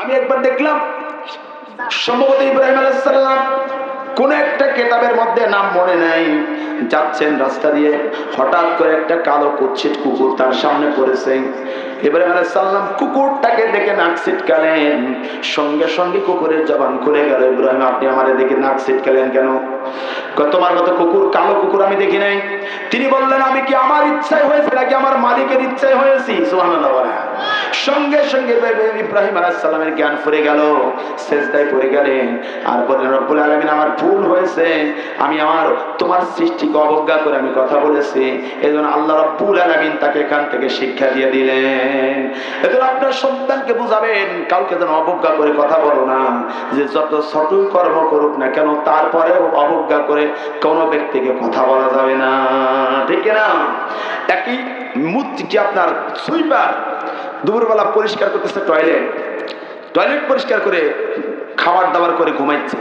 আমি একবার দেখলাম, সম্ভবত ইব্রাহিম আলাইসাল্লাম কোন একটা কেতাবের মধ্যে নাম মনে নাই। যাচ্ছেন রাস্তা দিয়ে, হঠাৎ করে একটা কালো কুচ্ছিত কুকুর তার সামনে পড়েছে। ইব্রাহিম আলাইসাল্লাম কুকুরটাকে দেখে নাক ছিটকালেন। সঙ্গে সঙ্গে কুকুরের জবান খুলে গেল, ইব্রাহিম, আপনি আমার দেখে নাক ছিটকালেন কেন? তোমার মতো কুকুর, কালো কুকুর আমি দেখি নাই। তিনি বললেন, আমি কি আমার ইচ্ছায় হয়েছে নাকি আমার মালিকের ইচ্ছায় হয়েছি? বলেন। সঙ্গে সঙ্গে ইব্রাহিম আলাইসাল্লামের জ্ঞান ফুরে গেল শেষদায় পড়ে গেলেন। আর বললেন, রব্বুল আলমিন, আমার ভুল হয়েছে। আমি আমার, তোমার সৃষ্টিকে অবজ্ঞা করে আমি কথা বলেছি। এই জন্য আল্লাহ রব্বুল আলমিন তাকে এখান থেকে শিক্ষা দিয়ে দিলেন। এজন্য আপনার সন্তানকে বুঝাবেন, কাউকে যেন অবজ্ঞা করে কথা বলো না। যে যত ছোটই কর্ম করুক না কেন, তারপরেও অবজ্ঞা করে কোনো ব্যক্তিকে কথা বলা যাবে না। ঠিক না একই মূর্তিটি আপনার সুইপার দুপুরবেলা পরিষ্কার করতেছে টয়লেট টয়লেট পরিষ্কার করে খাবার দাবার করে ঘুমাইছে।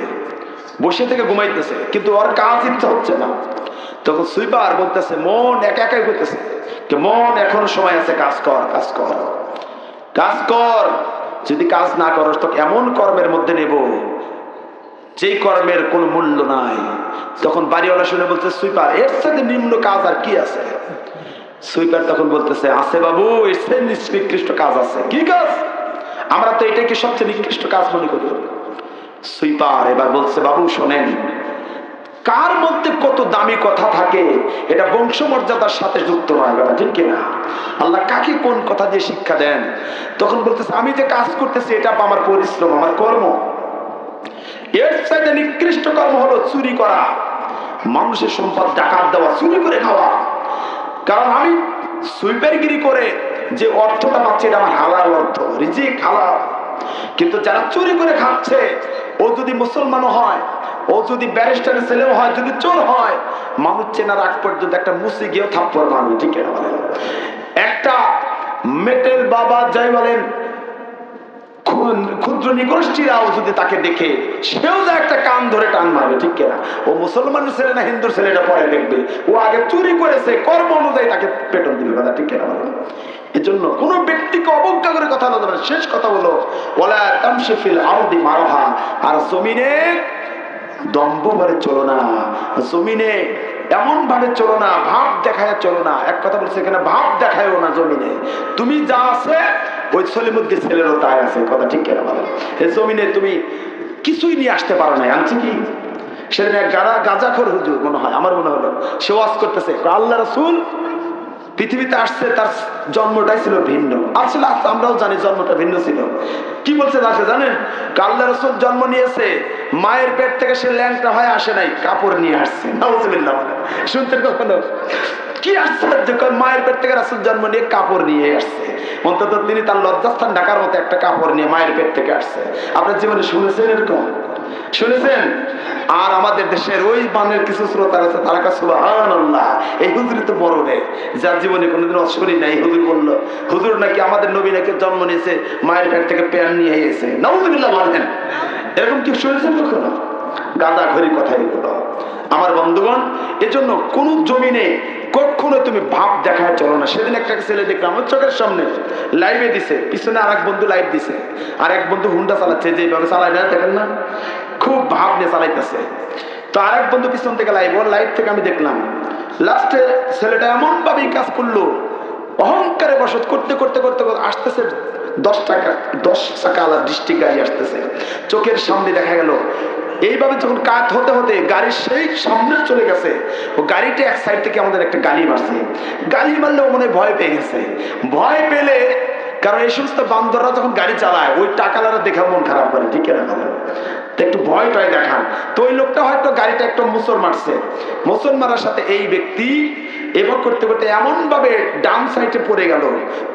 বসে থেকে ঘুমাইতেছে, কিন্তু ওর কাজ ইচ্ছা হচ্ছে না। তখন সুইপার বলতেছে, মন একা একাই করতেছে। মন এখনও সময় আছে, কাজ কর কাজ কর। কাজ কর, যদি কাজ না করস তো এমন কর্মের মধ্যে নেব যেই কর্মের কোনো মূল্য নাই। তখন বাড়িওয়ালা শুনে বলছে সুইপার, এর সাথে নিম্ন কাজ আর কি আছে? সুইপার তখন বলতেছে, আছে বাবু চেয়ে নিকৃষ্ট কাজ আছে। কি কাজ? আমরা তো এটাকে সবচেয়ে নিকৃষ্ট কাজ মনে করি? সুইপার এবার বলছে, বাবু, শোনেন, কার মধ্যে কত দামি কথা থাকে, এটা বংশমর্যাদার সাথে যুক্ত নয় ঠিক কিনা আল্লাহ কাকে কোন কথা দিয়ে শিক্ষা দেন? তখন বলতেছে, আমি যে কাজ করতেছি, এটা আমার পরিশ্রম, আমার কর্ম। এর চাইতে নিকৃষ্ট কর্ম হলো চুরি করা। মানুষের সম্পদ ডাকাত দেওয়া, চুরি করে খাওয়া। কারণ আমি সুইপারগিরি করে যে অর্থটা পাচ্ছি এটা আমার হালাল অর্থ, রিজিক হালাল। কিন্তু যারা চুরি করে খাচ্ছে, ও যদি মুসলমানও হয়, ও যদি ব্যারিস্টারের ছেলেও হয়, যদি চোর হয়, মানুষ চেনার আগ পর্যন্ত একটা মুসি গিয়েও থাপ্পড় মানুষ ঠিক বলেন? একটা মেটেল বাবা, যাই বলেন ক্ষুদ্র নিগোষ্ঠীরাও যদি তাকে দেখে, সেও যে একটা কান ধরে টান মারবে, ঠিক কিনা? ও মুসলমানের ছেলে না হিন্দুর ছেলেটা পরে দেখবে। ও আগে চুরি করেছে কর্ম অনুযায়ী তাকে পেটন দিবে কথা ঠিক কিনা বলো? এজন্য কোন ব্যক্তিকে অবজ্ঞা করে কথা বলতে পারে শেষ কথা বলো ওলা আরদি মারহা, আর জমিনে দম্ভ ভরে চলো না। জমিনে এমন ভাবে চলো না, ভাব দেখায় চলো না। এক কথা বলছে এখানে, ভাব দেখায়ও না জমিনে। তুমি যা আছে ওই মধ্যে ছেলেরও তাই আছে কথা ঠিক কেনা বলো এই জমিনে তুমি কিছুই নিয়ে আসতে পারো না আনছি কি? সেদিন এক গাড়া গাজাখর হুজুর মনে হয়, আমার মনে হলো, সে ওয়াজ করতেছে আল্লাহ রসুল, পৃথিবীতে আসছে, তার জন্মটাই ছিল ভিন্ন। আসলে আস- আমরাও জানি জন্মটা ভিন্ন ছিল। কি বলছে তাকে জানেন? কাল্লা রসুল জন্ম নিয়েছে, মায়ের পেট থেকে সে ল্যাংটা হয়ে আসে নাই, কাপড় নিয়ে আসছে। শুনতেন কখনো? কি আশ্চর্য? মায়ের পেট থেকে রাসুল জন্ম নিয়ে কাপড় নিয়ে আসছে। অন্তত তিনি তার লজ্জাস্থান ঢাকার মতো একটা কাপড় নিয়ে মায়ের পেট থেকে আসছে। আপনার জীবনে শুনেছেন এরকম? শুনেছেন? আর আমাদের দেশের ওই মানের কিছু শ্রোতার আছে, তারা কাছে আল্লাহ এই হুজুরি তো বড় রে। যার জীবনে কোনোদিন অশ্বরী নাই, হুজুর বলল, হুজুর নাকি আমাদের নবী নাকি জন্ম নিয়েছে, মায়ের পেট থেকে প্যান নিয়ে এসে। নাউজুবিল্লাহ বলেন। এরকম কি শুনেছেন কখনো? গাদা ঘড়ি কথা এগুলো। আমার বন্ধুগণ, এজন্য কোন জমিনে কখনো তুমি ভাব দেখায় চলো না। সেদিন একটা ছেলে দেখলাম চোখের সামনে লাইভে দিছে, পিছনে আর এক বন্ধু লাইভ দিছে। আর এক বন্ধু হুন্ডা চালাচ্ছে যেভাবে চালায় না, দেখেন না? খুব ভাব নিয়ে চালাইতেছে। তো আর এক বন্ধু পিছন থেকে লাইভ ওর লাইভ থেকে আমি দেখলাম লাস্টে ছেলেটা এমন ভাবেই কাজ করল, অহংকারে বসত করতে করতে করতে করতে আসতেছে, দশ টাকা দশ টাকা আলাদা ডিস্ট্রিক্ট গাড়ি আসতেছে। চোখের সামনে দেখা গেল এইভাবে যখন কাত হতে হতে গাড়ির সেই সামনে চলে গেছে, ও গাড়িটা এক সাইড থেকে আমাদের একটা গালি মারছে। গালি মারলে ও মনে ভয় পেয়ে গেছে। ভয় পেলে, কারণ এই সমস্ত বান্দররা যখন গাড়ি চালায়, ওই টাকালারা দেখা মন খারাপ করে, ঠিক না একটু ভয় টয় দেখান। তো ওই লোকটা হয়তো গাড়িটা একটু মুসর মারছে। মুসর মারার সাথে এই ব্যক্তি এবার করতে করতে এমন ভাবে ডান সাইডে পড়ে গেল।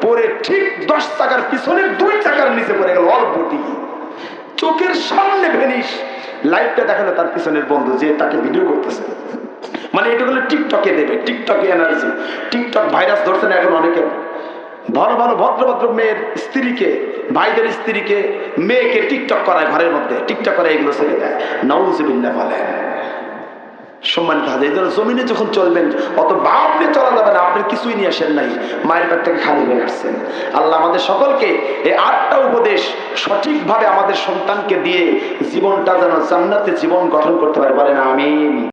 পরে ঠিক দশ চাকার পিছনে দুই চাকার নিচে পড়ে গেল অল্পটি চোখের সামনে ভেনিস লাইভটা দেখাল তার পিছনের বন্ধু যে তাকে ভিডিও করতেছে। মানে এটা হলো টিকটকে দেবে টিকটকে এনার্জি টিকটক ভাইরাস ধরছে না এখন অনেকে। ভালো ভালো ভদ্র ভদ্র মেয়ের স্ত্রীকে, ভাইদের স্ত্রীকে, মেয়েকে টিকটক করায় ঘরের মধ্যে। টিকটক করে এগুলো ছেড়ে দেয়। নউজবিল্লা বলে। সম্মানিত হাজার এই জন্য জমিনে যখন চলবেন, অত বাপ নিয়ে চলা যাবে না, আপনি কিছুই নিয়ে আসেন নাই, মায়ের পেট থেকে খালি হয়ে আসছেন। আল্লাহ আমাদের সকলকে এই আটটা উপদেশ সঠিকভাবে আমাদের সন্তানকে দিয়ে জীবনটা যেন জান্নাতে জীবন গঠন করতে পারে, বলেন আমিন।